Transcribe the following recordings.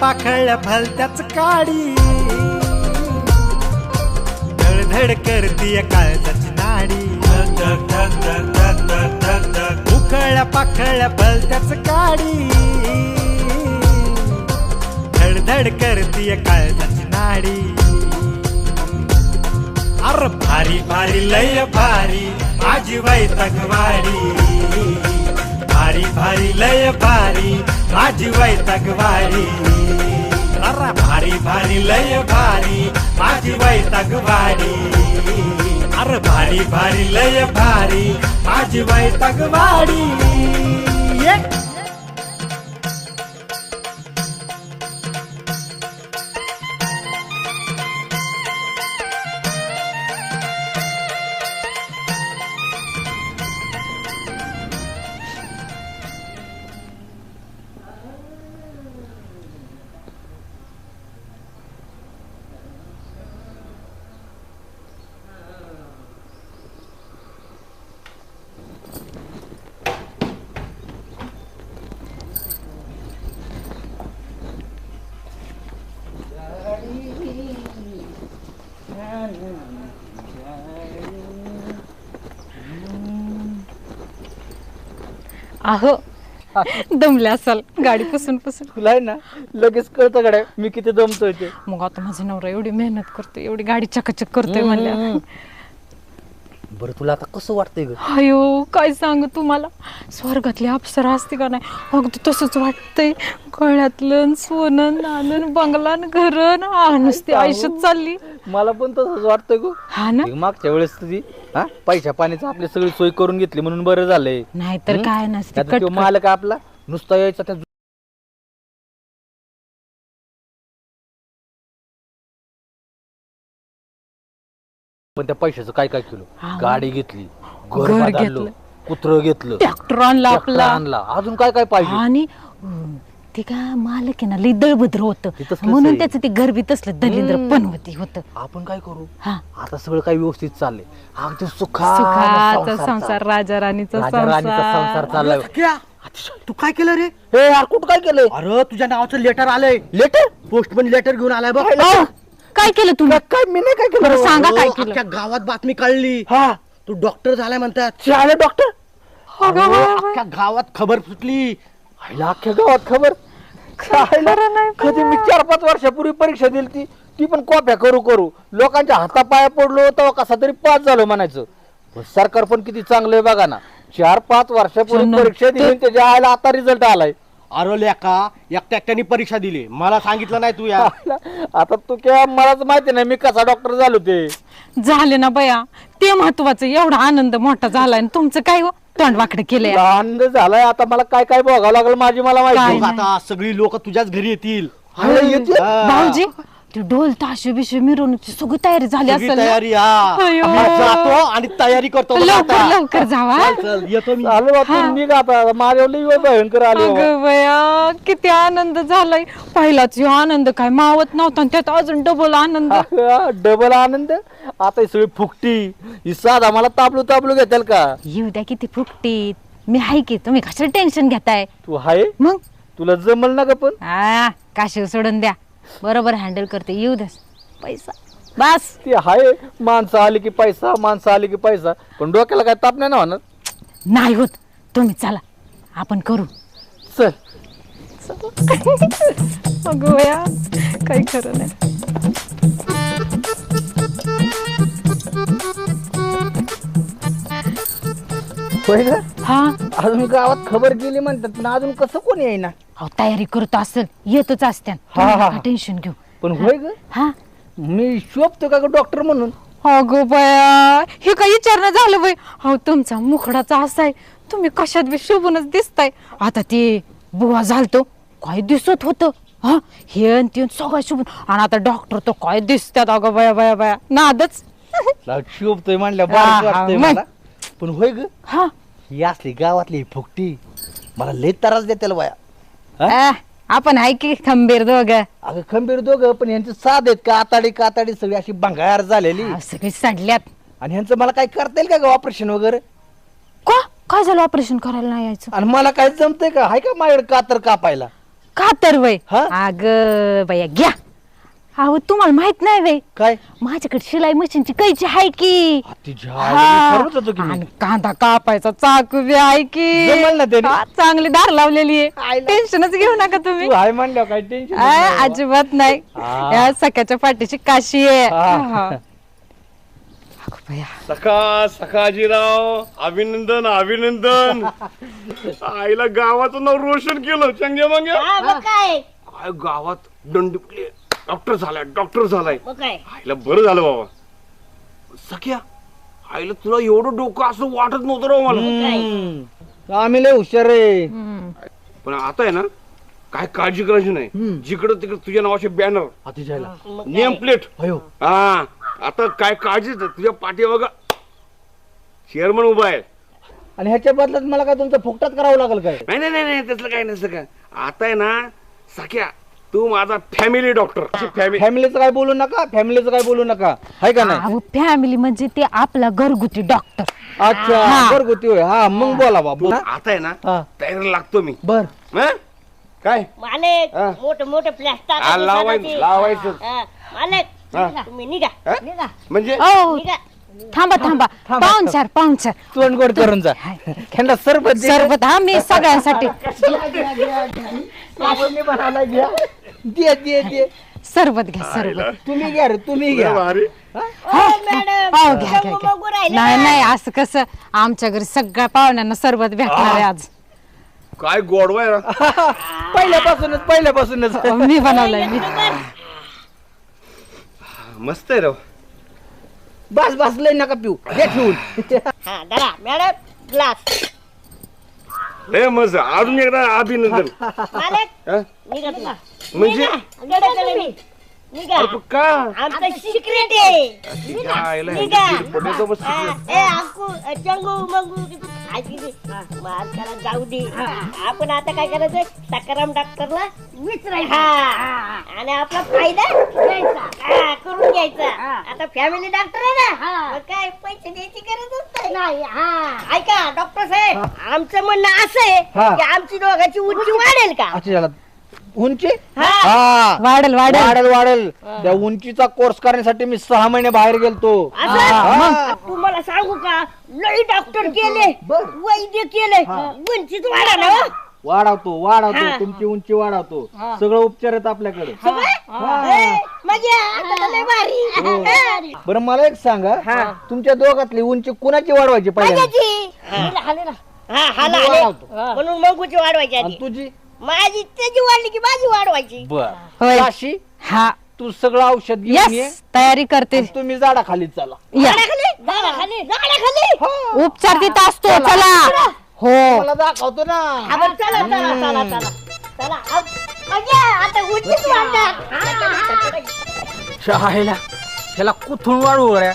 पाखळल्या भलत्याच काडी. धडधड करतीय काळजाची नाडी. उखळल्या पाखळल्या भलत्याच काडी. धडधड करतीय काळजाची नाडी. अर भारी भारी लय भारी माझी वैतकवाडी भारी भारी लय भारी माझी वैतकवाडी अर भारी भारी लय भारी माझी वैतकवाडी अरे भारी भारी लय भारी माझी वैताग ये अहो दमले असाल गाडी पुसून पुसून. तुला आहे ना लगेच कळतं गड्या मी किती दमतोय ते. मग आता माझा नवरा एवढी मेहनत करतोय एवढी गाडी चकाचक करतोय म्हणल्या. बरं तुला आता कसं वाटतंय ग? अयो काय सांग तुम्हाला? स्वर्गातली अप्सरा असते का नाही? अगदी तसंच वाटतंय. गळ्यातलं सोनं नाणं बंगलान घरन आ, नुसती आयुष्यात चालली. मला पण तसंच वाटतंय गो. हा ना? मागच्या वेळेस तुझी हा पैशा पाण्याचं आपली सगळी सोय करून घेतली म्हणून बरं झालंय. नाहीतर? काय नसते तो मालक आपला नुसता यायचा त्या पण त्या पैशाचं काय काय केलं? हा. गाडी घेतली घर घेतलं. कुत्र घेतलं ट्रॅक्टर आणला ट्रॅक्टर आपला. आणला. अजून काय काय पाहिजे? आणि अं, ते का मालक आहे ना लई दळभद्र होतं. ते तसलंच म्हणून आहे. त्याचं ते घर बी तसलं दलिंद्र हम्म. पनवती होतं आपण काय करू? हा. आता सगळं काही व्यवस्थित चाललंय. अगदी सुखा सुखाचा संसार राजा राणीचा राजा राणीचा संसार. संसार चाललाय. तू काय केलं रे? हे यार कुठं काय केलंय? अरे तुझ्या नावाचं लेटर आलंय. लेटर पोस्टमन लेटर घेऊन आलाय बघ. काय केलं तुम्ही? काय मी नाही काय बरं केलं सांगा काय केलं. अख्ख्या गावात बातमी कळली. हा. तू डॉक्टर झालाय म्हणतात. आले डॉक्टर? अख्ख्या गावात खबर फुटली आईला अख्ख्या गावात खबर. खायला कधी मी चार पाच वर्षापूर्वी परीक्षा दिली ती ती पण कॉप्या करू करू. लोकांच्या हातापाया पडलो तेव्हा कसा तरी पास झालो म्हणायचं. पण सरकार पण किती चांगलं आहे बघा ना. चार पाच वर्षापूर्वी. परीक्षा दिली आणि त्याच्या आईला आता रिझल्ट आलाय. अरे लेका एकट्या एकट्याने परीक्षा दिली. मला सांगितलं नाही तू या आता तू केव्हा मलाच माहिती नाही मी कसा डॉक्टर झालो ते. झाले ना बया. ते महत्वाचं एवढा आनंद मोठा झालाय आणि तुमचं काय हो? तोंड वाकडं केलंय. आनंद झालाय आता मला काय काय बघावं लागेल माझी मला माहिती आता सगळी लोक तुझ्याच घरी येतील. येतील? भाऊजी ते ढोल ताशे बिशे मिरवणूकची सगळी तयारी झाली सगळी असेल ना? तयारी हा. अयो. मी जातो आणि तयारी करतो लवकर आता. लवकर जावा. चल, चल, येतो मी. निघ आता. माझ्यावर लई भयंकर आली. अगं बया किती आनंद झालाय. पहिलाच ह्यो आनंद काय मावत नव्हता आणि त्यात अजून डबल आनंद. डबल आनंद? आता ही सगळी फुकटी. ही साधा मला तापलू तापलू घेताल का? येऊ द्या किती फुकटीत मी हाय की तुम्ही कशाला टेन्शन घेताय? तू हाय? मग? तुला जमल ना ग पण? आ काशी सोडून द्या. बरोबर हँडल करते. येऊ द्या पैसा. बस. ती हाय माणसं आली की पैसा माणसं आली की पैसा. पण डोक्याला काय ताप नाही ना होणार? नाही होत. तुम्ही चला. आपण करू. चल. अगं बया काही खरं नाही. होय हा. अजून गावात खबर गेली म्हणतात पण अजून कसं कोणी येईना? अहो तयारी करत असेल येतच असत्या हा, हा. टेन्शन घेऊ. पण होय ग? हा? मी शोभतो का ग डॉक्टर म्हणून? अगो बया हे काय विचारणं झालं बाई? अहो तुमचा मुखडाचा असा आहे तुम्ही कशात बी शोभूनच दिसताय. आता ते बुवा झालतो काय दिसत होतं? हा? हे आणि ते सगळं शोभून. आणि आता डॉक्टर तो काय दिसतात अगं बया बया बया? नादच. शोभतोय म्हणल्या बारीक हा, वाटतंय मग. मला. पण होय ग हा? ही असली गावातली ही फुकटी मला लय त्रास देते बाया. हा? आ, आपण आहे की खंबीर दोघ? अगं खंबीर दोघं पण यांचे साध आहेत का? आताडी काताडी सगळी अशी भंगार झालेली. सगळी सडल्यात. आणि ह्यांचं मला काय करता येईल का ग ऑपरेशन वगैरे? का? काय झालं ऑपरेशन करायला नाही यायचं? आणि मला काय जमतंय का? हाय का माझ्याकडे कातर कापायला? खातर वय? हा? अग बया घ्या. अहो तुम्हाला माहीत नाही वय काय माझ्याकडे शिलाई मशीनची कैची आहे की आ, तुझ्या हा. आईला मी खरंच होतो की मी. आणि कांदा कापायचा चाकू बी आहे की जमलं ना त्याने? हा, चांगली दार लावली आहे टेन्शनच घेऊ नका तुम्ही तू आहे म्हणल्यावर काय टेन्शन आ, अजिबात नाही हा. या सख्याच्या पाठीची काशी आहे हा. हा. अगं बया. सखा सखाजीराव अभिनंदन अभिनंदन आईला गावाचं नाव रोशन केलं चंगे मग हा, मग काय काय गावात दंड डॉक्टर झालाय डॉक्टर झालाय. मग काय? आईला बरं झालं बाबा. सख्या आईला तुला एवढं डोकं असं वाटत नव्हतं राव मला. हम्म. आम्ही लय हुशार आहे पण आता आहे ना काय काळजी करायची नाही. जिकडं तिकडं तुझ्या नावाचे बॅनर आईला. नेम प्लेट अयो. हा आता काय काळजी. तुझ्या पाठी बघा. चेअरमन उभा आहे. आणि ह्याच्या बदल्यात मला काय तुमचं फुकटात करावं लागेल काय? नाही नाही नाही नाही त्यातलं काय नसतं का आता आहे ना सख्या तू माझा फॅमिली डॉक्टर फॅमिली फॅमिलीचं काय बोलू नका फॅमिलीचं काय बोलू नका. आहे का नाही? फॅमिली म्हणजे ते आपला घरगुती डॉक्टर अच्छा हा. घरगुती होय. हा मग बोला बाबू आता आहे ना हा. तयारीला लागतो मी. बर. हं? काय? मालक हा. मोठे मोठे प्लॅस्टर हा, लावायचं. लावायचं मालक हा. तुम्ही निघा. हा? निघा. म्हणजे? ओ निघा. थांबा थांबा. पाहुणचार पाहुणचार. तोंड गोड करून जा. त्यांना सरबत दे. सरबत हा मी सगळ्यांसाठी. बाबांनी बनवला घ्या. दे दे दे. सरबत घ्या सरबत तुम्ही घ्या रे तुम्ही बरं घ्या मॅडम. पाव घ्या. नाही नाही असं कसं आमच्या घरी सगळ्या पाहुण्यांना सरबत भेटणार आहे आज. काय गोडवा आहे ना पहिल्यापासूनच पहिल्यापासूनच. मी बनवलंय मी. मस्त आहे राव. बस बस लय नका पिऊ. ठेवून. हा धरा मॅडम ग्लास. लय मस्त. अजून एकदा अभिनंदन. मालक हं? म्हणजे? निघा. तुम्ही. निघा. अरे पण का? आमचं सिक्रेट आहे. निघा. ह्याची तर हा, ए अंकू जंगू मंगू किती खायची जाऊ दे. आपण आता काय करायचं? सकाराम डॉक्टरला विचारायचं. हा. आणि आपला फायदा? घ्यायचा. हा, करून घ्यायचा. आता फॅमिली डॉक्टर आहे ना. मग काय पैसे द्यायची गरजच नाही. ऐका डॉक्टर साहेब आमचं म्हणणं असं हा. आहे की आमची दोघांची उंची वाढेल का? अच्छा झाला. उंची? हा. हा. वाढेल वाढेल. वाढेल वाढेल. त्या उंचीचा कोर्स करण्यासाठी मी सहा महिने बाहेर गेलतो. असं? तुम्हाला सांगू का? लई डॉक्टर केले. वैद्य केले. वंचित वाढा ना हो. वाढवतो वाढवतो. हा. तुमची उंची वाढवतो. सगळं उपचार आहेत आपल्याकडे. सगळं? ए, मजा आता तर लय भारी. बरं मला एक सांगा. तुमच्या दोघातली उंची कुणाची वाढवायची पाहिजे. हिला ना. हा, हाला, हाले. म्हणून मंगूची वाढवायची आधी. तुझी? माझी त्याची वाढली की माझी वाढवायची. बर. होय. काशी हा. तू सगळं औषध घेऊन ये. यस तयारी करते. आणि तुम्ही झाडा खाली चला. या. झाडाखाली? झाडाखाली? झाडाखाली? उपचार तिथं असतो चला. हो. मला दाखवतो ना. हा, बरं, चला चला चला चला चला. आ, मजा आता उंचीच वाढणार. हा, हा. शहायला त्याला कुठून वाढवू रे?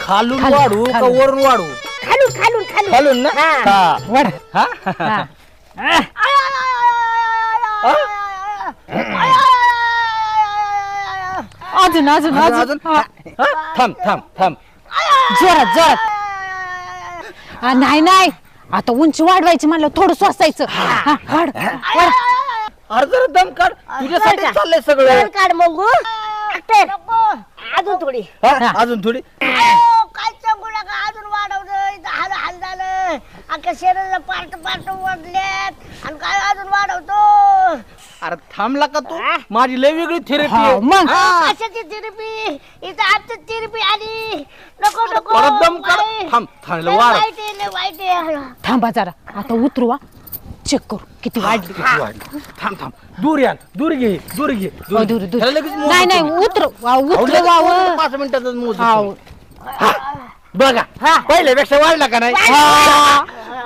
खालून खालून, वाढवू का खालून. वरून वाढवू खालून खालून खालून. खालून ना? हा. वाढ. हा? हा. अजून अजून, अजून अजून? हा. हा? थांब थांब थांब. जोरात जोरात. नाही नाही. आता उंची वाढवायची म्हणलं थोडं सोसायचं हा, वाढ वाढ. अरे जरा दम काढ. तुझ्यासाठी का? चाललंय सगळं. काढ मंगू. अजून थोडी. हा? अजून थोडी. अहो, काय सांगू नका अजून वाढवलं इथं हाल हाल झालं. अख्या शरीराला पार्ट पार्ट वाढल्यात आणि काय अजून वाढवतो? अरे थांबला का तू? माझी लय वेगळी थेरपी हा, मग? कशाची थेरपी इथं आमची थेरपी आली. नको नको. परत दम काढ वाईट. थांब थांबलं लय वाढ. वाईट आहे, लय वाईट आहे. थांबा जरा. आता उतरवा चेक करू. किती वाढली. किती वाढली? थांब थांब. दूर या. दूर घे दूर घे. हो, दूर दूर. त्याला लगेच मोजतो नाही नाही. उतर. अहो, लगेच मोजतो, उतरवावं पाच मिनिटातच मोजतो हा. बघा. पहिल्यापेक्षा वाढला का नाही?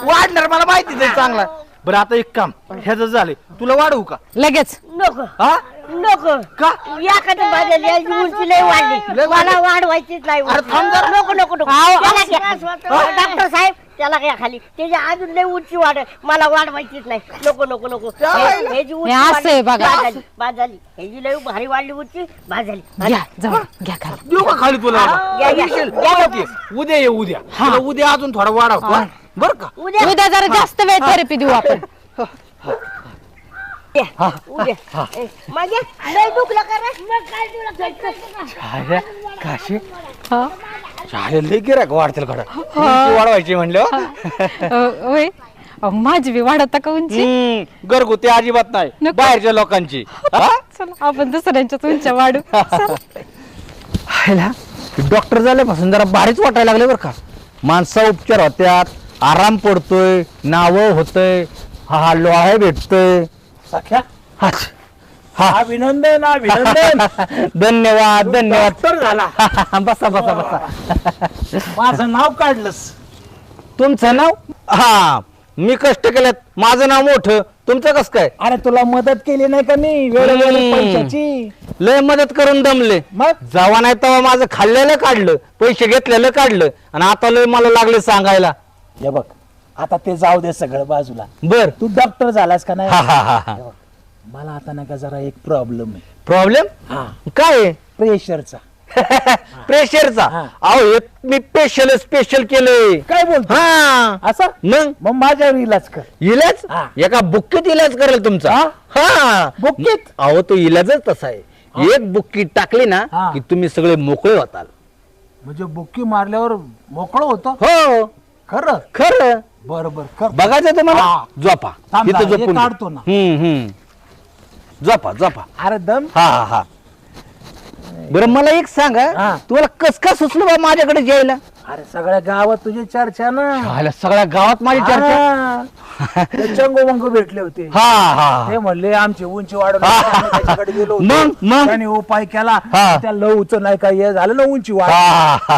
वाढणार मला माहितीच आहे चांगला. बरं आता एक काम ह्याच झाले तुला वाढवू का? लगेच. नको. हा? नको. का? एखादं माझ्या याची उंची लय वाढली. लय वाढली? मला वाढवायचीच नाही अरे उंची. थांब जरा. नको नको नको. त्याला घ्या. डॉक्टर साहेब त्याला घ्या खाली. त्याची अजून लय उंची वाढ मला वाढवायचीच नाही. नको नको नको. हे- हे जी उंची हे असं आहे वाढली, बघा. बाद झाली बाद झाली हे जी लय भारी वाढली उंची बाद झाली घ्या जाऊ घ्या खाली. देऊ का खाली तुला? या, या. येशील? या, या. उद्या ये. उद्या. ये उद्या तुला उद्या अजून थोडा वाढवतो हा? बर का? उद्या. उद्या जरा जास्त वेळ थेरपी देऊ आपण. उद्या. ए, माझ्या लय दुखलं का रे? मग काय तुला काय छाया काशी? हा. छाया लय गिराक वाढतील कडा वाढवायची म्हणलं. अ, होय. अहो, माझी बी वाढत का उंची? घरगुती अजिबात नाही. नको. बाहेरच्या लोकांची. हा? चला आपण दुसऱ्यांच्याच उंच्या वाढू. चला. हायला डॉक्टर झाल्यापासून जरा भारीच वाटायला लागले बरं का. माणसा उपचार होत्यात. आराम पडतोय नाव होतय हा हा लोहा भेटतोय. सख्या? हाच. हा. अभिनंदन अभिनंदन. धन्यवाद धन्यवाद. डॉक्टर झाला. बसा बसा बसा. माझं नाव काढलंस. तुमचं नाव? हा मी कष्ट केलेत माझं नाव मोठं. तुमचं कस काय? अरे तुला मदत केली नाही का मी? वेळोवेळी हम्म. पैशाची. लय मदत करून दमले. मग? जेव्हा नाही तेव्हा माझं खाल्लेलं काढलं पैसे घेतलेलं काढलं. आणि आता लय मला लागले सांगायला. हे बघ आता ते जाऊ दे सगळं बाजूला. बर. तू डॉक्टर झालास का नाही? हा हा हा हा. मला आता नाही का जरा एक प्रॉब्लेम आहे. प्रॉब्लेम हा. काय आहे? प्रेशरचा प्रेशरचा हा. अहो हे मी स्पेशल स्पेशल केलंय. काय बोलतो हा. असं? मग? मग माझ्यावर इलाज कर. इलाज? हा. एका बुक्कीत इलाज करेल तुमचा? हा? हा. बुक्कीत? अहो तो इलाजच तसा आहे. एक बुक्की टाकली ना हा. की तुम्ही सगळे मोकळे होताल. म्हणजे बुक्की मारल्यावर मोकळं होतं? हो. खरं? खरं? बर बर कर बघायचं तुम्हाला हा. झोपा. थांब इथं जरा, हे झोपून. काढतो ना. हम्म हम्म. झोपा झोपा. अरे दम. हा हा हा. बरं मला एक सांगा. हा. तुम्हाला कस का सुचलं बा माझ्याकडे यायला अरे सगळ्या गावात तुझी चर्चा ना सगळ्या गावात माझी चर्चा हा. ते चंगो मंगो भेटले होते हा हा म्हणले आमची उंची वाढवली हा. आम्ही त्याच्याकडे गेलो मग, होतो मग? त्याने उपाय केला हा. त्या लवचं नाही का हे झालं ना उंची वाढ.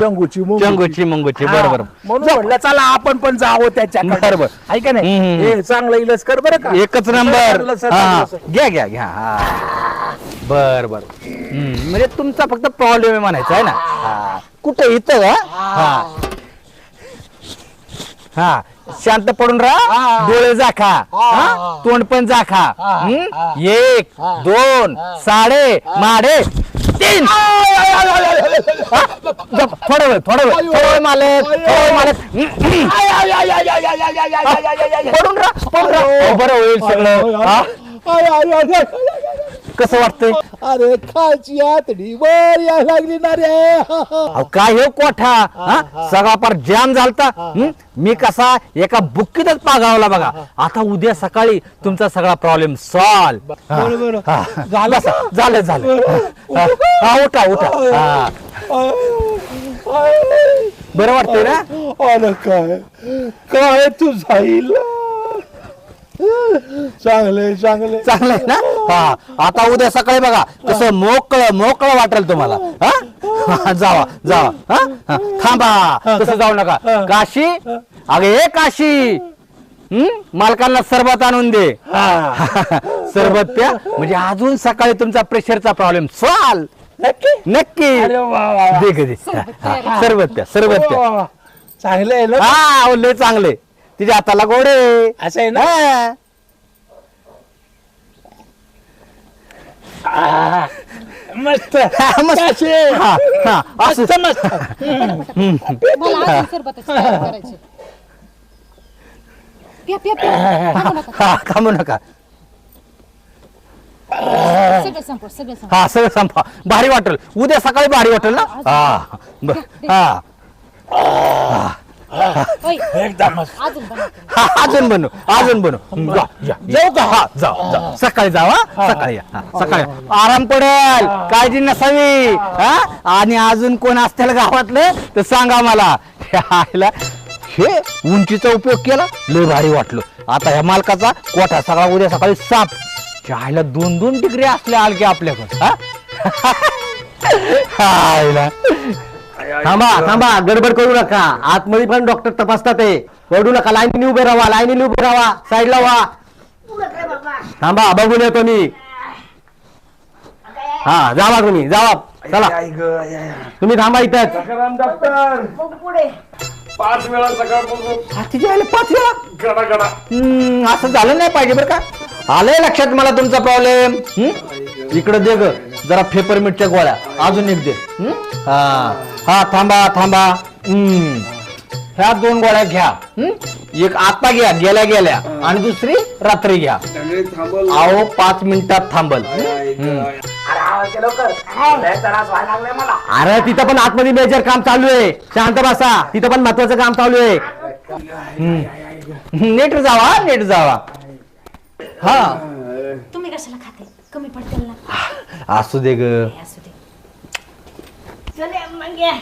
चंगूची मुंगूची. चंगूची, मुंगूची, हा. बरोबर. म्हणून म्हटलं चला आपण पण जावं त्याच्याकडे बरोबर. आहे का नाही हम्म. हे चांगलं इलस कर बरं का एकच नंबर सर- हा, सर- घ्या घ्या घ्या हा बर बर हम्म, म्हणजे तुमचा फक्त प्रॉब्लेम आहे म्हणायचा आहे ना हा. कुठं इथं का हा हा शांत पडून राहा डोळे जाखा हा? तोंड पण जाखा हम्म? एक दोन साडे माडे तीन हा? थोडा वेळ थोडा वेळ थोडा वेळ मालक थोडा वेळ मालक हम्म. पडून राहा पडून राहा हो, बरं होईल सगळं हा? कसं वाटतंय? अरे खालची आतडी वर या लागली ना रे. अहो, काय हे कोठा? हा? सगळा पार जाम झालता? हं? मी कसा एका बुक्कीतच पागावला बघा. आता उद्या सकाळी तुमचा सगळा प्रॉब्लेम सॉल्व झालं? झालं झालं. हा, हा, उठा उठा. हा. बरं वाटतंय ना? अरे काय? काय तू जाईल चांगले चांगले. चांगलं आहे ना? हा. आता उद्या सकाळी बघा कसं मोकळं मोकळं वाटेल तुम्हाला. हा? हा जावा जावा. हा? हा, थांबा. तसं जाऊ नका. काशी? अगे हे काशी. हं? मालकांना सरबत आणून दे. सरबत प्या. म्हणजे अजून सकाळी तुमचा प्रेशरचा प्रॉब्लेम सॉल नक्की? नक्की. अरे वा वा वा. दे हा, सरबत प्या सरबत वा, प्या. वा, वा. चांगलं आहे ना? हा अहो, लय चांगले. तिच्या हाताला गोडे असं आहे ना? हा. मस्त. हा, मस्त. हा, हा, असं. मस्त मला अजून सरबताची तयारी करायची. प्या, प्या, प्या. थांबू नका. हा थांबू नका. सगळं संपव, सगळं संपव. हा सगळं संपा भारी वाटेल. उद्या सकाळी भारी वाटेल ना? हा बर. हा. एकदम अजून बनवते. अजून बनू अजून बनू जा, जाऊ का हा जाऊ जाऊ सकाळी जाऊ हा. सकाळी या. हा, सकाळी. आराम पडेल. काळजी नसावी. हा. आणि अजून कोण असतील गावातलं तर सांगा मला. हे आयला हे उंचीचा उपयोग केला लय भारी वाटलं. आता ह्या मालकाचा कोठा सगळा उद्या सकाळी साप आयला दोन दोन डिग्री असल्या आलके आपल्याकडे. हा? आयला. थांबा थांबा गडबड करू नका. आतमध्ये पण डॉक्टर तपासतात ते पडू नका लाईनीने उभे राहा लाईनीने उभे राहा. साईडला व्हा थांबा बघून येतो मी. हा जावा तुम्ही जावा चला. तुम्ही थांबा इथंच. पुढे. पाच वेळा सकाळपासून पाच वेळा? गडा गडा. हम्म, असं झालं नाही पाहिजे बरं का? आलंय लक्षात मला तुमचा प्रॉब्लेम इकडं दे ग. जरा पेपरमिटच्या गोळ्या. अजून एक दे? हा? हा. थांबा थांबा. हम्म. ह्या दोन गोळ्या घ्या. हं? एक आता घ्या गेल्या गेल्या. आणि दुसरी रात्री घ्या. अहो पाच मिनिटात थांबल. अरे तिथं पण आतमध्ये मेजर काम चालू आहे. शांत बसा. तिथं पण महत्वाचं काम चालू आहे. नीट जावा नीट जावा. हा. तुम्ही कशाला खाते? कमी पडतील ना. असू दे ग. असू दे. चले मग या.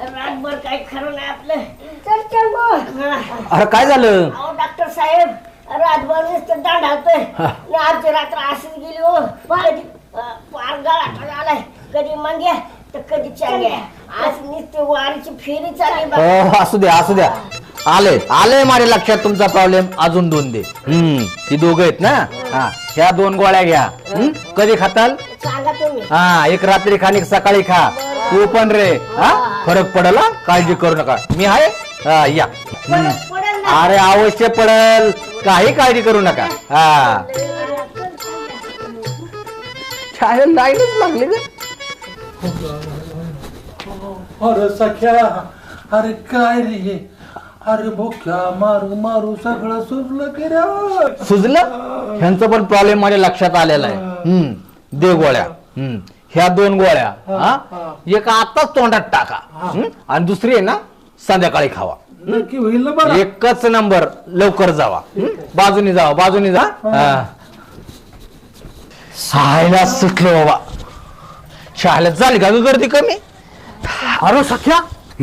रातभर काय खरं नाही आपलं. चल चल अरे काय झालं? अहो डॉक्टर साहेब रातभर नुसतं दांडावतोय. आजची रात्र अशीच गेली हो. कधी अं, पार गळा आलाय कधी मंग्या तर कधी चांग्या आज नुसती वारीची फेरी चालली बा हो, असू द्या असू द्या आले आले माझ्या लक्षात तुमचा प्रॉब्लेम अजून दोन दे. हम्म ती दोघं आहेत ना? हा ह्या दोन गोळ्या घ्या. हं? कधी खाताल? सांगा तुम्ही. हा एक रात्री खा आणि एक सकाळी खा. तू पण रे. हा फरक पडल हा? काळजी करू नका. मी आहे? हा, या. हं. पडेल ना. अरे अवश्य पडल. काही काळजी करू नका. हा. शाळेत लाईनच लागली ग. अरे सख्या अरे काय रे हे? अरे भोक्या मारू मारू सगळं सुरलं की रे. सुजलं? ह्यांचं पण प्रॉब्लेम माझ्या लक्षात आलेला आहे. हम्म. दे गोळ्या. हम्म. ह्या दोन गोळ्या हा. एक आताच तोंडात टाका? आणि दुसरी आहे ना संध्याकाळी खावा. नक्की होईल ना बरं. एकच नंबर लवकर जावा. हं? बाजूनी जावा बाजूनी जा. शाळेला सुटलो बाबा. शाळेत झाली का ग गर्दी कमी? अरे सख्या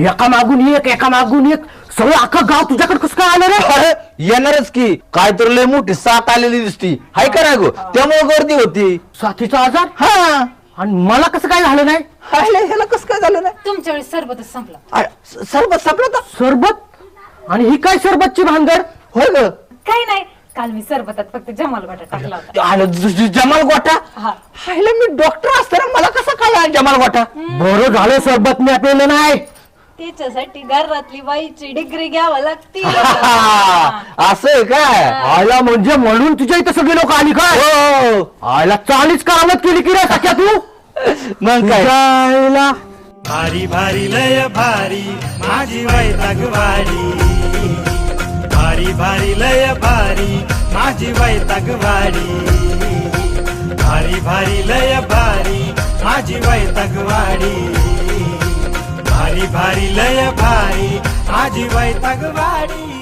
एका मागून एक एका मागून एक. सगळं अख्खं गाव तुझ्याकडे कसं काय आलं रे? अरे येणारच की. काय तर लय मोठी साथ आलेली दिसती. हाय का नाही गो? त्यामुळे गर्दी होती. साथीचा आजार? हा. आणि मला कसं काय झालं नाही? हायले, ह्याला कसं काय झालं नाही? तुमच्या वेळेस सरबतच संपला. अरे, स- सरबत संपलं तर? सरबत? आणि ही काय सरबतची भानगड होय ग. काही नाही. काल मी सरबतात फक्त जमाल वाटा टाकला होता. आलं ज- ज- जमाल गोटा हा. हायला मी डॉक्टर असताना मला कसं काय आलं जमाल गोटा बरं झालं सरबत मी पेलं नाही. त्याच्यासाठी घरातली बाईची डिग्री घ्यावं लागते. असं आहे काय? आयला म्हणजे म्हणून तुझ्या इथं सगळे लोक आली काय? हो. आयला चालीच करामत केली की रे सख्या तू? मग काय? आयला भारी भारी लय भारी माझी वैतागवाडी भारी भारी लय भारी माझी वैतागवाडी भारी भारी लय भारी माझी वैतागवाडी भारी भारी लय भारी. आजी वैतागवाडी